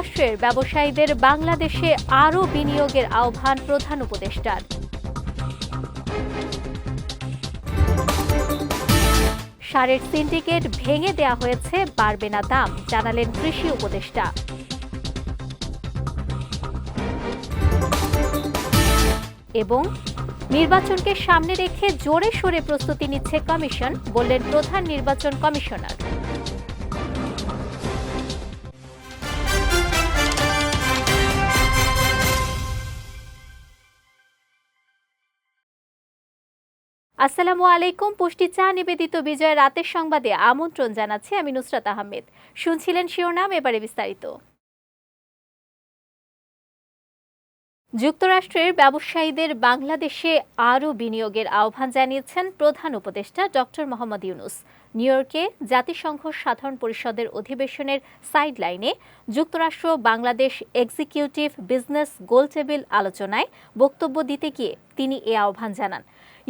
যুক্তরাষ্ট্রের ব্যবসায়ীদের বাংলাদেশে আরও বিনিয়োগের আহ্বান প্রধান উপদেষ্টার। সারের সিন্ডিকেট ভেঙে দেয়া হয়েছে, বাড়বে না দাম, জানালেন কৃষি উপদেষ্টা। এবং নির্বাচনকে সামনে রেখে জোরে সোরে প্রস্তুতি নিচ্ছে কমিশন, বললেন প্রধান নির্বাচন কমিশনার। আসসালামু আলাইকুম, পুষ্টি চা নিবেদিত বিজয় রাতের সংবাদে আমন্ত্রণ জানাচ্ছি আমি নুসরাত আহমেদ। শুনছিলেন শিরোনাম, এবারে বিস্তারিত। যুক্তরাষ্ট্রের ব্যবসায়ীদের বাংলাদেশে আরও বিনিয়োগের আহ্বান জানিয়েছেন প্রধান উপদেষ্টা ডক্টর মোহাম্মদ ইউনুস। নিউ ইয়র্কে জাতিসংঘ সাধারণ পরিষদের অধিবেশনের সাইডলাইনে যুক্তরাষ্ট্র, বাংলাদেশ এক্সিকিউটিভ বিজনেস গোলটেবিল আলোচনায় বক্তব্য দিতে গিয়ে তিনি এ আহ্বান জানান।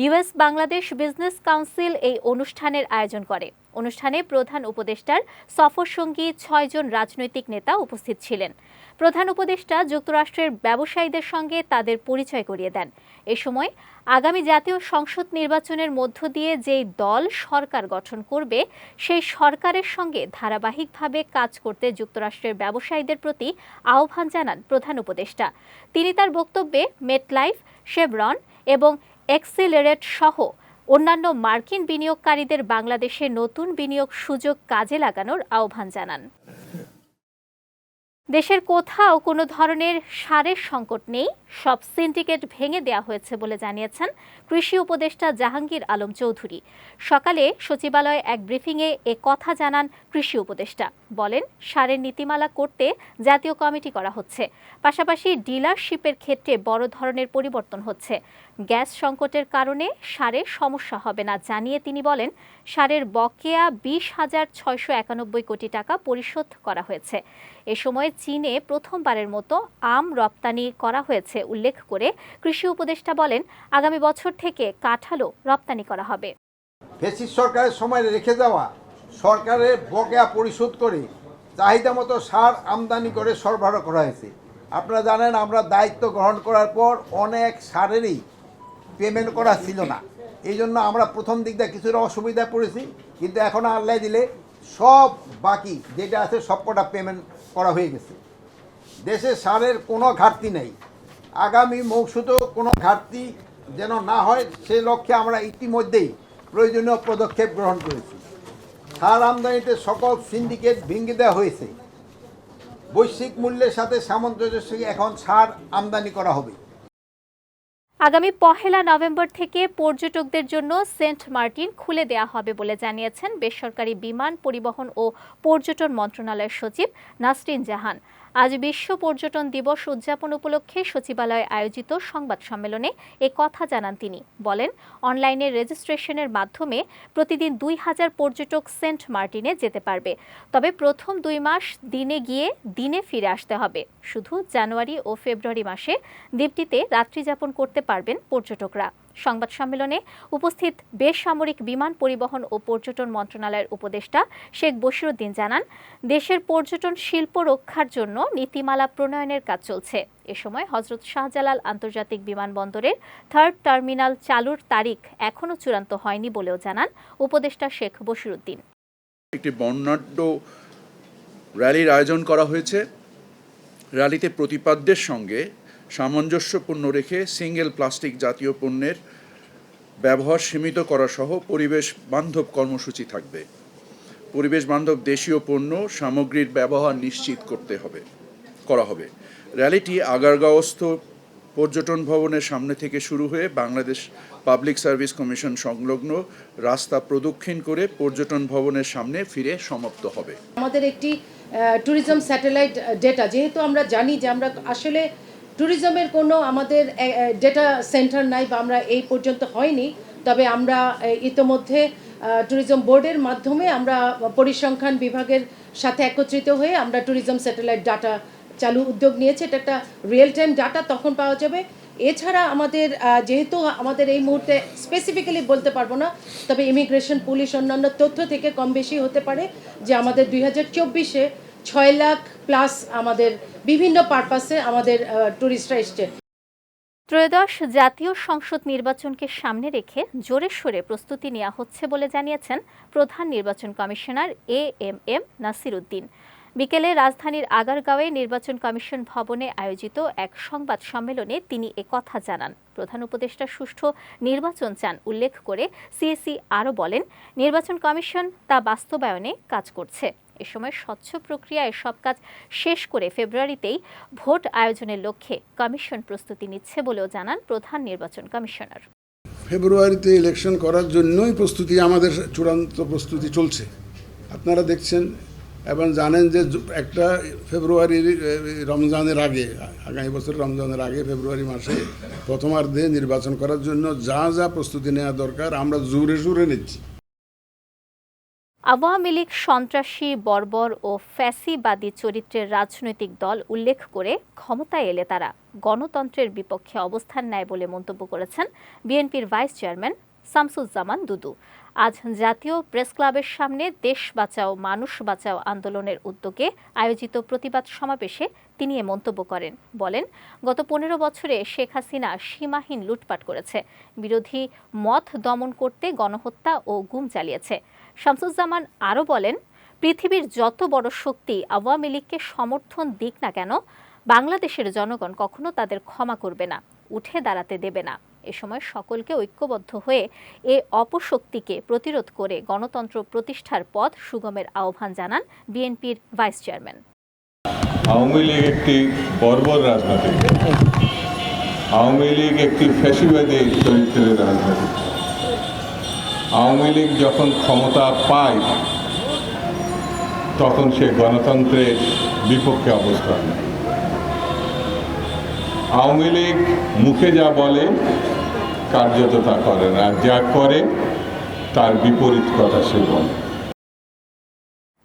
ইউএস বাংলাদেশ বিজনেস কাউন্সিল এই অনুষ্ঠানের আয়োজন করে। অনুষ্ঠানে প্রধান উপদেষ্টার সফর সফরসঙ্গী ছয়জন রাজনৈতিক নেতা উপস্থিত ছিলেন। প্রধান উপদেষ্টা যুক্তরাষ্ট্রের ব্যবসায়ীদের সঙ্গে তাদের পরিচয় করিয়ে দেন। এ সময় আগামী জাতীয় সংসদ নির্বাচনের মধ্য দিয়ে যেই দল সরকার গঠন করবে, সেই সরকারের সঙ্গে ধারাবাহিকভাবে কাজ করতে যুক্তরাষ্ট্রের ব্যবসায়ীদের প্রতি আহ্বান জানান প্রধান উপদেষ্টা। তিনি তার বক্তব্যে মেটলাইফ, শেভরন এবং এক্সিলারেট সহ অন্যান্য মার্কিন বিনিয়োগকারীদের বাংলাদেশে নতুন বিনিয়োগ সুযোগ কাজে লাগানোর আহ্বান জানান। দেশের কোথাও কোনো ধরনের সারের সংকট নেই, সব সিন্ডিকেট ভেঙে দেওয়া হয়েছে বলে জানিয়েছেন কৃষি উপদেষ্টা জাহাঙ্গীর আলম চৌধুরী। সকালে সচিবালয়ে এক ব্রিফিংয়ে এ কথা জানান কৃষি উপদেষ্টা। বলেন, সারের নীতিমালা করতে জাতীয় কমিটি করা হচ্ছে। পাশাপাশি ডিলারশিপের ক্ষেত্রে বড় ধরনের পরিবর্তন হচ্ছে। গ্যাস সংকটের কারণে সারের সমস্যা হবে না জানিয়ে তিনি বলেন, সারের বকেয়া বিশ হাজার ছয়শো একানব্বই কোটি টাকা পরিশোধ করা হয়েছে। এ সময় চীনে প্রথমবারের মতো আম রপ্তানি করা হয়েছে উল্লেখ করে কৃষি উপদেষ্টা বলেন, আগামী বছর থেকে কাঁঠালও রপ্তানি করা হবে। সরকারের সময় রেখে যাওয়া, সরকারের বকেয়া পরিশোধ করে চাহিদা মতো সার আমদানি করে সরবরাহ করা হয়েছে। আপনারা জানেন, আমরা দায়িত্ব গ্রহণ করার পর অনেক সারেরই পেমেন্ট করা ছিল না। এই জন্য আমরা প্রথম দিকটা কিছুটা অসুবিধায় পড়েছি, কিন্তু এখন আল্লাহ দিলে সব বাকি যেটা আছে সবকটা পেমেন্ট করা হয়ে গেছে। দেশে সারের কোনো ঘাটতি নেই। আগামী মৌসুমেও কোনো ঘাটতি যেন না হয়, সে লক্ষ্যে আমরা ইতিমধ্যেই প্রয়োজনীয় পদক্ষেপ গ্রহণ করেছি। সার আমদানিতে সকল সিন্ডিকেট ভেঙে দেওয়া হয়েছে। বৈশ্বিক মূল্যের সাথে সামঞ্জস্য এখন সার আমদানি করা হবে। আগামী পহেলা নভেম্বর থেকে পর্যটকদের জন্য সেন্ট মার্টিন খুলে দেওয়া হবে বলে জানিয়েছেন বেসরকারি বিমান পরিবহন ও পর্যটন মন্ত্রণালয়ের সচিব নাসরিন জাহান। আজ বিশ্ব পর্যটন দিবস উদযাপন উপলক্ষে সচিবালয়ে আয়োজিত সংবাদ সম্মেলনে এ কথা জানান তিনি। বলেন, অনলাইনে রেজিস্ট্রেশনের মাধ্যমে প্রতিদিন দুই হাজার পর্যটক সেন্ট মার্টিনে যেতে পারবে। তবে প্রথম দুই মাস দিনে গিয়ে দিনে ফিরে আসতে হবে। শুধু জানুয়ারি ও ফেব্রুয়ারি মাসে দ্বীপটিতে রাত্রিযাপন করতে পারবেন পর্যটকরা। সংবাদ সম্মেলনে উপস্থিত বেসামরিক বিমান পরিবহন ও পর্যটন মন্ত্রণালয়ের উপদেষ্টা শেখ বশিরুদ্দিন জানান, দেশের পর্যটন শিল্প রক্ষার জন্য নীতিমালা প্রণয়নের কাজ চলছে। এ সময় হজরত শাহজালাল আন্তর্জাতিক বিমানবন্দরের থার্ড টার্মিনাল চালুর তারিখ এখনও চূড়ান্ত হয়নি বলেও জানান উপদেষ্টা শেখ বশিরুদ্দিন। একটি বর্ণাঢ্য র্যালির আয়োজন করা হয়েছে। র্যালিতে প্রতিপাদ্যের সঙ্গে সামঞ্জস্যপূর্ণ রেখে সিঙ্গেল প্লাস্টিক জাতীয় পণ্যের ব্যবহার সীমিত করা সহ পরিবেশ বান্ধব কর্মসূচি থাকবে। পরিবেশ বান্ধব দেশীয় পণ্য সামগ্রীর ব্যবহার নিশ্চিত করতে হবে, করা হবে। র্যালিটি আগারগাঁওস্থ পর্যটন ভবনের সামনে থেকে শুরু হয়ে বাংলাদেশ পাবলিক সার্ভিস কমিশন সংলগ্ন রাস্তা প্রদক্ষিণ করে পর্যটন ভবনের সামনে ফিরে সমাপ্ত হবে। আমাদের একটি ট্যুরিজম স্যাটেলাইট ডেটা যেহেতু আমরা জানি যে আমরা আসলে ট্যুরিজমের কোনো আমাদের ডেটা সেন্টার নাই বা আমরা এই পর্যন্ত হয়নি। তবে আমরা ইতোমধ্যে ট্যুরিজম বোর্ডের মাধ্যমে আমরা পরিসংখ্যান বিভাগের সাথে একত্রিত হয়ে আমরা ট্যুরিজম স্যাটেলাইট ডাটা চালু উদ্যোগ নিয়েছে। এটা একটা রিয়েল টাইম ডাটা তখন পাওয়া যাবে। এছাড়া আমাদের যেহেতু আমাদের এই মুহূর্তে স্পেসিফিক্যালি বলতে পারব না, তবে ইমিগ্রেশন পুলিশ অন্যান্য তথ্য থেকে কম বেশি হতে পারে যে আমাদের দুই হাজার চব্বিশে ছয় লাখ প্লাস আমাদের বিভিন্ন পারপাসে আমাদের ট্যুরিস্টরা এসছে। ত্রয়োদশ জাতীয় সংসদ নির্বাচনকে সামনে রেখে জোরে সোরে প্রস্তুতি নেওয়া হচ্ছে বলে জানিয়েছেন প্রধান নির্বাচন commissioner A M M Nasir Uddin বিকেলে রাজধানীর আগারগাঁওয়ে নির্বাচন কমিশন ভবনে আয়োজিত এক সংবাদ সম্মেলনে তিনি কথা জানান। প্রধান উপদেষ্টা সুষ্ঠু নির্বাচন চান উল্লেখ করে সিএসি আরও বলেন, নির্বাচন কমিশন তা বাস্তবায়নে কাজ করছে। এ সময় স্বচ্ছ প্রক্রিয়ায় সব কাজ শেষ করে ফেব্রুয়ারিতেই ভোট আয়োজনের লক্ষ্যে কমিশন প্রস্তুতি নিচ্ছে বলেও জানান প্রধান নির্বাচন কমিশনার। ফেব্রুয়ারিতে ইলেকশন করার জন্যই প্রস্তুতি, আমাদের চূড়ান্ত প্রস্তুতি চলছে। আপনারা দেখছেন এবং জানেন যে একটা ফেব্রুয়ারির রমজানের আগে, আগামী বছর রমজানের আগে ফেব্রুয়ারি মাসে প্রথমার্ধে নির্বাচন করার জন্য যা যা প্রস্তুতি নেওয়া দরকার আমরা জোরে জোরে নিচ্ছি। আওয়ামী লীগ সন্ত্রাসী, বর্বর ও ফ্যাসিবাদী চরিত্রের রাজনৈতিক দল উল্লেখ করে ক্ষমতায় এলে তারা গণতন্ত্রের বিপক্ষে অবস্থান নেয় বলে মন্তব্য করেছেন বিএনপির ভাইস চেয়ারম্যান শামসুজ্জামান দুদু। আজ জাতীয় প্রেস ক্লাবের সামনে দেশ বাঁচাও, মানুষ বাঁচাও আন্দোলনের উদ্যোগে আয়োজিত প্রতিবাদ সমাবেশে তিনি এ মন্তব্য করেন। বলেন, গত পনেরো বছরে শেখ হাসিনা সীমাহীন লুটপাট করেছে। বিরোধী মত দমন করতে গণহত্যা ও গুম চালিয়েছে। শামসুজ্জামান আরও বলেন, পৃথিবীর যত বড় শক্তি আওয়ামী লীগকে সমর্থন দিক না কেন, বাংলাদেশের জনগণ কখনো তাদের ক্ষমা করবে না, উঠে দাঁড়াতে দেবে না। এ সময় সকলকে ঐক্যবদ্ধ হয়ে এ অপশক্তিকে প্রতিরোধ করে গণতন্ত্র প্রতিষ্ঠার পথ সুগমের আহ্বান জানান বিএনপির ভাইস চেয়ারম্যান। আওয়ামী লীগ একটি বর্বর রাজনীতি আওয়ামী লীগ একটি ফ্যাসিবাদী চরিত্রের রাজনীতি আওয়ামী লীগ যখন ক্ষমতা পায়, তখন সে গণতন্ত্রের বিপক্ষে অবস্থান নেয়। আওয়ামী লীগ মুখে যা বলে, কার্যত তা করে না। যা করে, তার বিপরীত কথা সে বলে।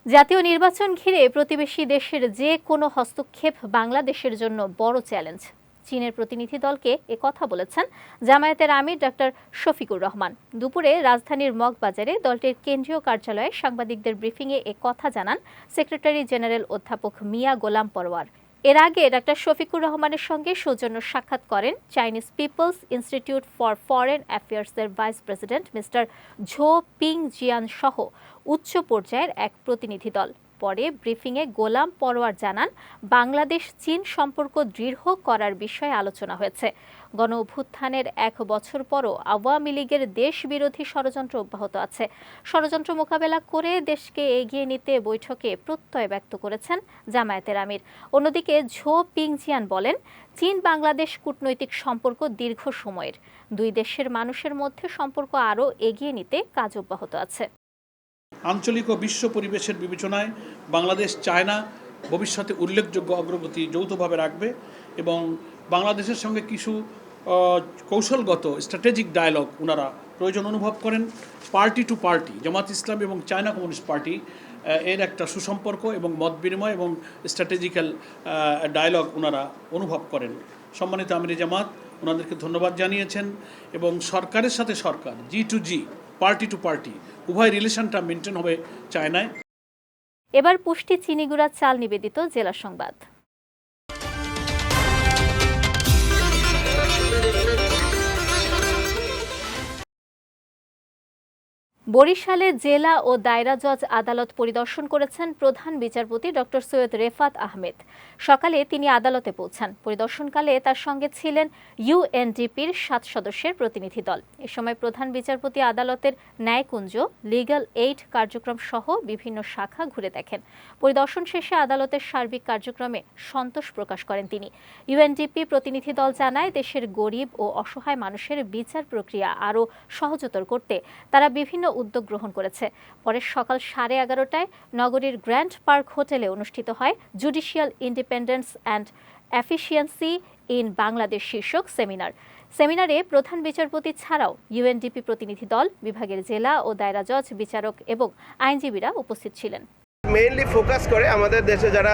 জাতীয় নির্বাচন ঘিরে প্রতিবেশী দেশের যে কোনো হস্তক্ষেপ বাংলাদেশের জন্য বড় চ্যালেঞ্জ। চীনের প্রতিনিধি দলকে এ কথা বলেছেন জামায়াতের আমির ডক্টর শফিকুর রহমান। দুপুরে রাজধানীর মগবাজারে দলটির কেন্দ্রীয় কার্যালয়ে সাংবাদিকদের ব্রিফিংয়ে এ কথা জানান সেক্রেটারি জেনারেল অধ্যাপক মিয়া গোলাম পরওয়ার। এর আগে ডাক্তার শফিকুর রহমানের সঙ্গে সৌজন্য সাক্ষাৎ করেন Chinese People's Institute for Foreign অ্যাফেয়ার্সের vice president mister Zhou Pingjian সহ উচ্চ পর্যায়ের এক প্রতিনিধি দল। পরে ব্রিফিংয়ে গোলাম পরোয়ার জানান, বাংলাদেশ চীন সম্পর্ক দৃঢ় করার বিষয়ে আলোচনা হয়েছে। গণ অভ্যুত্থানের এক বছর পরও আওয়ামী লীগের দেশ বিরোধী ষড়যন্ত্র অব্যাহত আছে। ষড়যন্ত্র মোকাবেলা করে দেশকে এগিয়ে নিতে বৈঠকে প্রত্যয় ব্যক্ত করেছেন জামায়াতের আমির। অন্যদিকে ঝো পিংজিয়ান বলেন চীন বাংলাদেশ কূটনৈতিক সম্পর্ক দীর্ঘ সময়ের। দুই দেশের মানুষের মধ্যে সম্পর্ক আরও এগিয়ে নিতে কাজ অব্যাহত আছে। আঞ্চলিক ও বিশ্ব পরিবেশের বিবেচনায় বাংলাদেশ, চায়না ভবিষ্যতে উল্লেখযোগ্য অগ্রগতি যৌথভাবে রাখবে এবং বাংলাদেশের সঙ্গে কিছু কৌশলগত স্ট্র্যাটেজিক ডায়ালগ ওনারা প্রয়োজন অনুভব করেন। Party to party Jamaat Islam এবং চায়না কমিউনিস্ট পার্টি এর একটা সুসম্পর্ক এবং মত বিনিময় এবং স্ট্র্যাটেজিক্যাল ডায়ালগ ওনারা অনুভব করেন। সম্মানিত আমির জামাত ওনাদেরকে ধন্যবাদ জানিয়েছেন এবং সরকারের সাথে সরকার G to G party to party, উভয় রিলেশনটা মেনটেন হবে চায়নায়। এবার পুষ্টি চিনিগুড়া চাল নিবেদিত জেলা সংবাদ। বরিশালে জেলা ও দায়রা জজ আদালত পরিদর্শন করেছেন প্রধান বিচারপতি ডক্টর সৈয়দ রেফাত আহমেদ। সকালে তিনি আদালতে পৌঁছান। পরিদর্শনকালে তার সঙ্গে ছিলেন ইউএনডিপির সাত সদস্যের প্রতিনিধি দল। এ সময় প্রধান বিচারপতি আদালতের ন্যায়কুঞ্জ লিগ্যাল এইড কার্যক্রম সহ বিভিন্ন শাখা ঘুরে দেখেন। পরিদর্শন শেষে আদালতের সার্বিক কার্যক্রমে সন্তোষ প্রকাশ করেন তিনি। ইউএনডিপি প্রতিনিধি দল জানায়, দেশের গরিব ও অসহায় মানুষের বিচার প্রক্রিয়া আরও সহজতর করতে তারা বিভিন্ন উদ্যোগ গ্রহণ করেছে। পরে সকাল সাড়ে এগারোটায় নগরীর গ্র্যান্ড পার্ক হোটেলে অনুষ্ঠিত হয় judicial independence and efficiency in Bangladesh শীর্ষক সেমিনার। সেমিনারে প্রধান বিচারপতি ছাড়াও ইউএনডিপি প্রতিনিধি দল, বিভাগের জেলা ও দায়রা জজ, বিচারক এবং আইনজীবীরা উপস্থিত ছিলেন। মেইনলি ফোকাস করে আমাদের দেশে যারা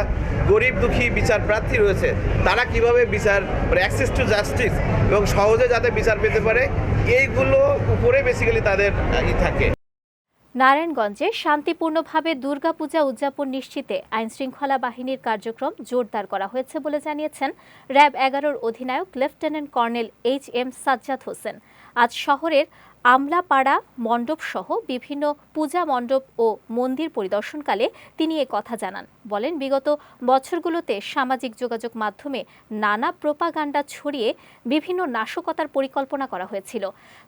গরিব দুঃখী বিচার প্রার্থী রয়েছে, তারা কীভাবে বিচার অ্যাক্সেস টু জাস্টিস এবং সহজে যাতে বিচার পেতে পারে, এইগুলো উপরে বেসিক্যালি তাদের ই থাকে। নারায়ণগঞ্জে শান্তিপূর্ণভাবে দুর্গাপূজা উদযাপন নিশ্চিতে আইনশৃঙ্খলা বাহিনীর কার্যক্রম জোরদার করা হয়েছে বলে জানিয়েছেন র্যাব এগারোর অধিনায়ক lieutenant colonel H M Sajjad Hossain. আজ শহরের আমলাপাড়া মণ্ডপ সহ বিভিন্ন পূজা মণ্ডপ ও মন্দির পরিদর্শনকালে তিনি এ কথা জানান। বলেন, বিগত বছরগুলোতে সামাজিক যোগাযোগ মাধ্যমে নানা প্রোপাগান্ডা ছড়িয়ে বিভিন্ন নাশকতার পরিকল্পনা করা হয়েছিল।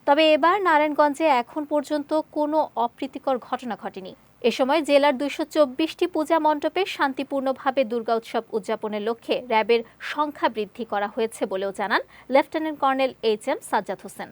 তবে এবার নারায়ণগঞ্জে এখন পর্যন্ত কোনো অপ্রীতিকর ঘটনা ঘটেনি। এ সময় জেলার দুইশো চব্বিশটি পূজা মণ্ডপে শান্তিপূর্ণভাবে দুর্গা উৎসব উদযাপনের লক্ষ্যে র্যাবের সংখ্যা বৃদ্ধি করা হয়েছে বলেও জানান lieutenant colonel H M Sajjad Hossain.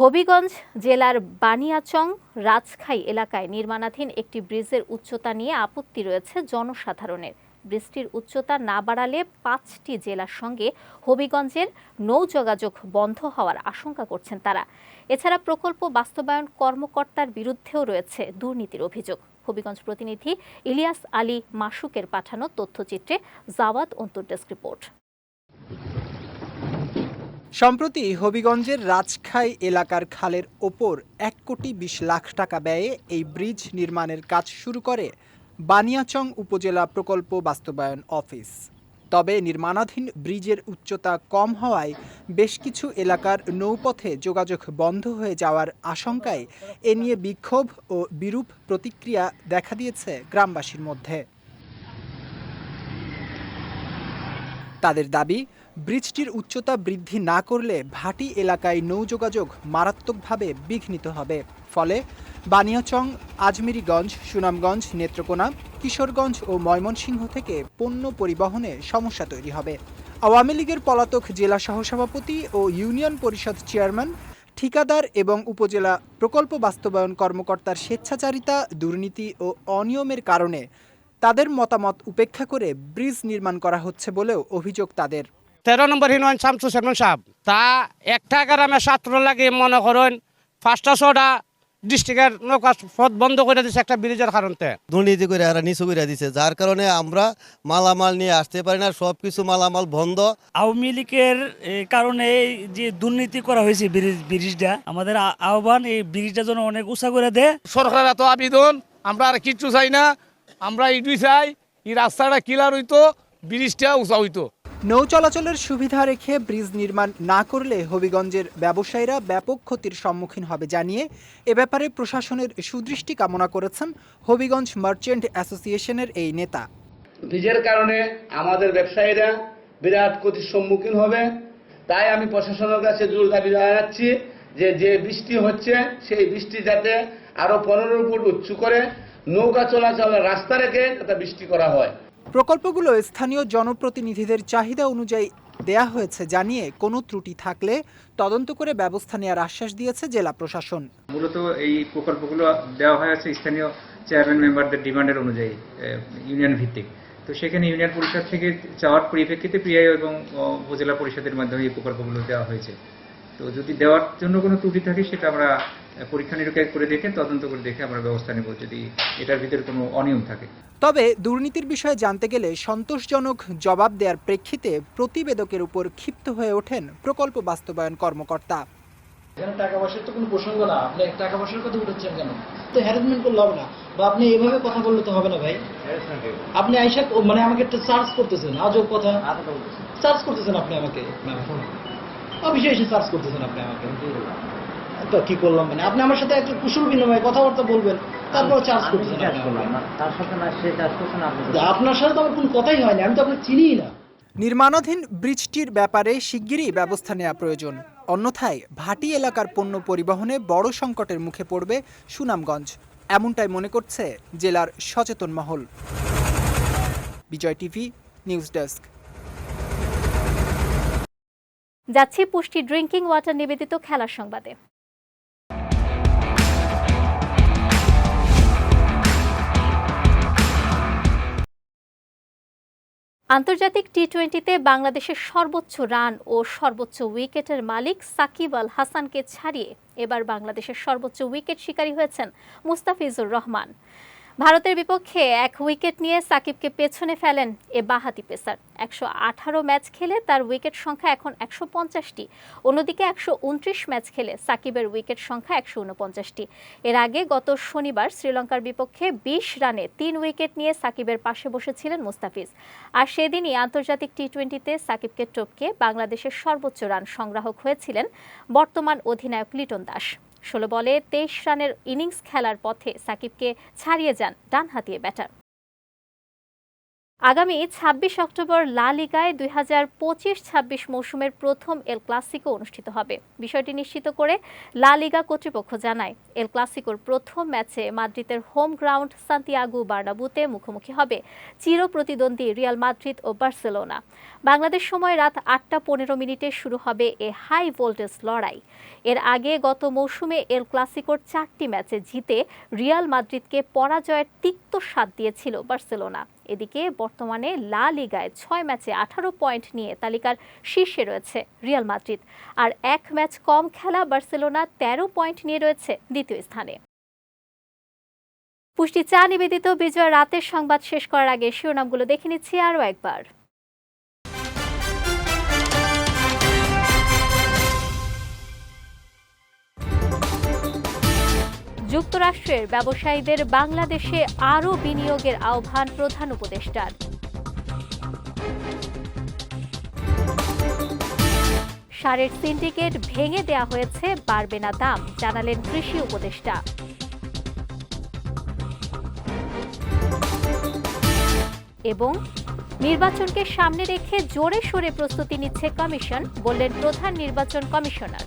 Habiganj জেলার বানিয়াচং রাজখাই এলাকায় নির্মাণাধীন একটি ব্রিজের উচ্চতা নিয়ে আপত্তি রয়েছে জনসাধারণের। বৃষ্টির উচ্চতা না বাড়ালে পাঁচটি জেলার সঙ্গে হবিগঞ্জের নৌ যোগাযোগ বন্ধ হওয়ার আশঙ্কা করছেন তারা। এছাড়া প্রকল্প বাস্তবায়ন কর্মকর্তার বিরুদ্ধেও রয়েছে দুর্নীতির অভিযোগ। হবিগঞ্জ প্রতিনিধি ইলিয়াস আলী মাসুকের পাঠানো তথ্যচিত্রে জাওয়াদ অন্তর্ডেস্ক রিপোর্ট। সম্প্রতি হবিগঞ্জের রাজখাই এলাকার খালের ওপর এক কোটি বিশ লাখ টাকা ব্যয়ে এই ব্রিজ নির্মাণের কাজ শুরু করে বানিয়াচং উপজেলা প্রকল্প বাস্তবায়ন অফিস। তবে নির্মাণাধীন ব্রিজের উচ্চতা কম হওয়ায় বেশ কিছু এলাকার নৌপথে যোগাযোগ বন্ধ হয়ে যাওয়ার আশঙ্কায় এ নিয়ে বিক্ষোভ ও বিরূপ প্রতিক্রিয়া দেখা দিয়েছে গ্রামবাসীর মধ্যে। তাদের দাবি ব্রিজটির উচ্চতা বৃদ্ধি না করলে ভাটি এলাকায় নৌযোগাযোগ মারাত্মকভাবে বিঘ্নিত হবে। ফলে বানিয়াচং, আজমিরিগঞ্জ, সুনামগঞ্জ, নেত্রকোনা, কিশোরগঞ্জ ও ময়মনসিংহ থেকে পণ্য পরিবহনে সমস্যা তৈরি হবে। আওয়ামী লীগের পলাতক জেলা সহসভাপতি ও ইউনিয়ন পরিষদ চেয়ারম্যান, ঠিকাদার এবং উপজেলা প্রকল্প বাস্তবায়ন কর্মকর্তার স্বেচ্ছাচারিতা, দুর্নীতি ও অনিয়মের কারণে তাদের মতামত উপেক্ষা করে ব্রিজ নির্মাণ করা হচ্ছে বলেও অভিযোগ তাদের। তেরো নম্বর হিনন শামসু শেরমান সাহেব। তা একটা গ্রামে ছাত্র লাগে মনে করেন পাঁচটা ছটা ডিস্ট্রিক্টের নৌকা পথ বন্ধ করে দিচ্ছে একটা ব্রিজের কারণতে দুর্নীতি করে এরা নিচু করে দিছে যার কারণে আমরা মালামাল নিয়ে আসতে পারি না সব কিছু মালামাল বন্ধ। আওয়ামী লীগের কারণে এই যে দুর্নীতি করা হয়েছে ব্রিজ ব্রিজটা আমাদের আহ্বান এই ব্রিজটা যেন অনেক উঁচা করে দেয়। সরকারের এত আবেদন আমরা আর কিচ্ছু চাই না আমরা ইটুই চাই এই রাস্তাটা কিলার হইতো ব্রিজটা উঁচা হইতো। নৌ চলাচলের সুবিধা রেখে ব্রিজ নির্মাণ না করলে হবিগঞ্জের ব্যবসায়ীরা ব্যাপক ক্ষতির সম্মুখীন হবে জানিয়ে এ ব্যাপারে প্রশাসনের সুদৃষ্টি কামনা করেছেন হবিগঞ্জ মার্চেন্ট অ্যাসোসিয়েশনের এই নেতা। ব্রিজের কারণে আমাদের ব্যবসায়ীরা বিরাট ক্ষতির সম্মুখীন হবে। তাই আমি প্রশাসনের কাছে জোর দাবি জানাচ্ছি যে যে বৃষ্টি হচ্ছে, সেই বৃষ্টি যাতে আরও পনেরো ফুট উঁচু করে নৌকা চলাচলের রাস্তা রেখে যাতে বৃষ্টি করা হয়। প্রকল্পগুলো স্থানীয় জনপ্রতিনিধিদের চাহিদা অনুযায়ী দেয়া হয়েছে জানিয়ে কোনো ত্রুটি থাকলে তদন্ত করে ব্যবস্থা নেওয়ার আশ্বাস দিয়েছে জেলা প্রশাসন। মূলত এই প্রকল্পগুলো দেওয়া হয়েছে স্থানীয় চেয়ারম্যান মেম্বারদের ডিমান্ডের অনুযায়ী ইউনিয়ন ভিত্তিক। তো সেখানে ইউনিয়ন পরিষদ থেকে চাওয়ার পরিপ্রেক্ষিতে পিআই এবং উপজেলা পরিষদের মাধ্যমে এই প্রকল্পগুলো দেওয়া হয়েছে। তো যদি দেওয়ার জন্য কোনো ত্রুটি থাকে সেটা আমরা পরীক্ষা নিরীক্ষা করে দেখে তদন্ত করে দেখে আমরা ব্যবস্থা নেব যদি এটার ভিতরে কোনো অনিয়ম থাকে। তবে দুর্নীতির বিষয়ে জানতে গেলে সন্তোষজনক জবাব দেওয়ার প্রেক্ষিতে প্রতিবেদকের উপর ক্ষিপ্ত হয়ে ওঠেন প্রকল্প বাস্তবায়ন কর্মকর্তা। এখানে টাকা পয়সার তো কোনো প্রসঙ্গ না। আপনি টাকা পয়সার কথা উঠাচ্ছেন কেন? তো হ্যারাসমেন্ট করলে হবে না। বা আপনি এভাবে কথা বললে তো হবে না ভাই। আপনি আইসা মানে আমাকে একটা চার্জ করতেছেন। আজব কথা। চার্জ করতেছেন আপনি আমাকে। অফিসে এসে চার্জ করতেছেন আপনি আমাকে। তো কি করলাম মানে? আপনি আমার সাথে একটা কুশল বিনিময় কথাবার্তা বলবেন তারপর চার্জ করতেছেন তার সাথে না সে চাষ করছে আপনার সাথে তো আমার কোনো কথাই হয়নি আমি তো আপনাকে চিনিই না। নির্মাণাধীন ব্রিজটির ব্যাপারে শিগগিরই ব্যবস্থা নেওয়া প্রয়োজন। অন্যথায় ভাটি এলাকার পণ্য পরিবহনে বড় সংকটের মুখে পড়বে সুনামগঞ্জ। এমনটাই মনে করছে জেলার সচেতন মহল। Bijoy TV news desk. যাচ্ছি পুষ্টি ড্রিঙ্কিং ওয়াটার নিবেদিত খেলার সংবাদে। আন্তর্জাতিক টি টোয়েন্টিতে বাংলাদেশের সর্বোচ্চ রান ও সর্বোচ্চ উইকেটের মালিক সাকিব আল হাসানকে ছাড়িয়ে এবার বাংলাদেশের সর্বোচ্চ উইকেট শিকারী হয়েছেন মুস্তাফিজুর রহমান। ভারতের বিপক্ষে এক উইকেট নিয়ে সাকিবকে পেছনে ফেলেন এ বাহাতি পেসার। একশো আঠারো ম্যাচ খেলে তার উইকেট সংখ্যা এখন একশো পঞ্চাশটি। অন্যদিকে একশো উনত্রিশ ম্যাচ খেলে সাকিবের উইকেট সংখ্যা একশো উনপঞ্চাশটি। এর আগে গত শনিবার শ্রীলঙ্কার বিপক্ষে বিশ রানে তিন উইকেট নিয়ে সাকিবের পাশে বসেছিলেন মুস্তাফিজ। আর সেদিনই আন্তর্জাতিক টি টোয়েন্টিতে সাকিবকে টপকে বাংলাদেশের সর্বোচ্চ রান সংগ্রাহক হয়েছিলেন বর্তমান অধিনায়ক লিটন দাস। ষোলো বলে তেইশ রানের ইনিংস খেলার পথে সাকিবকে ছাড়িয়ে যান ডান হাতিয়ে ব্যাটার। আগামী ছাব্বিশ অক্টোবর লা লিগায় দুই হাজার পঁচিশ ছাব্বিশ মৌসুমের প্রথম এল ক্লাসিকো অনুষ্ঠিত হবে। বিষয়টি নিশ্চিত করে লা লিগা কর্তৃপক্ষ জানায়, এল ক্লাসিকোর প্রথম ম্যাচে মাদ্রিদের হোম গ্রাউন্ড সান্তিয়াগো বার্নাবুতে মুখোমুখি হবে চির প্রতিদ্বন্দ্বী রিয়াল মাদ্রিদ ও বার্সেলোনা। বাংলাদেশ সময় রাত আটটা পনেরো মিনিটে শুরু হবে এ হাই ভোল্টেজ লড়াই। এর আগে গত মৌসুমে এল ক্লাসিকোর চারটি ম্যাচে জিতে রিয়াল মাদ্রিদকে পরাজয়ের তিক্ত স্বাদ দিয়েছিল বার্সেলোনা। এদিকে বর্তমানে লা লিগায় ছয় ম্যাচে আঠারো পয়েন্ট নিয়ে তালিকার শীর্ষে রয়েছে রিয়াল মাদ্রিদ। আর এক ম্যাচ কম খেলা বার্সেলোনা তেরো পয়েন্ট নিয়ে রয়েছে দ্বিতীয় স্থানে। পুষ্টি চা নিবেদিত বিজয় রাতের সংবাদ শেষ করার আগে শিরোনামগুলো দেখে নিচ্ছি আরও একবার। যুক্তরাষ্ট্রের ব্যবসায়ীদের বাংলাদেশে আরও বিনিয়োগের আহ্বান প্রধান উপদেষ্টার। সারের সিন্ডিকেট ভেঙে দেয়া হয়েছে, বাড়বে না দাম, জানালেন কৃষি উপদেষ্টা। এবং নির্বাচনকে সামনে রেখে জোরে সোরে প্রস্তুতি নিচ্ছে কমিশন, বললেন প্রধান নির্বাচন কমিশনার।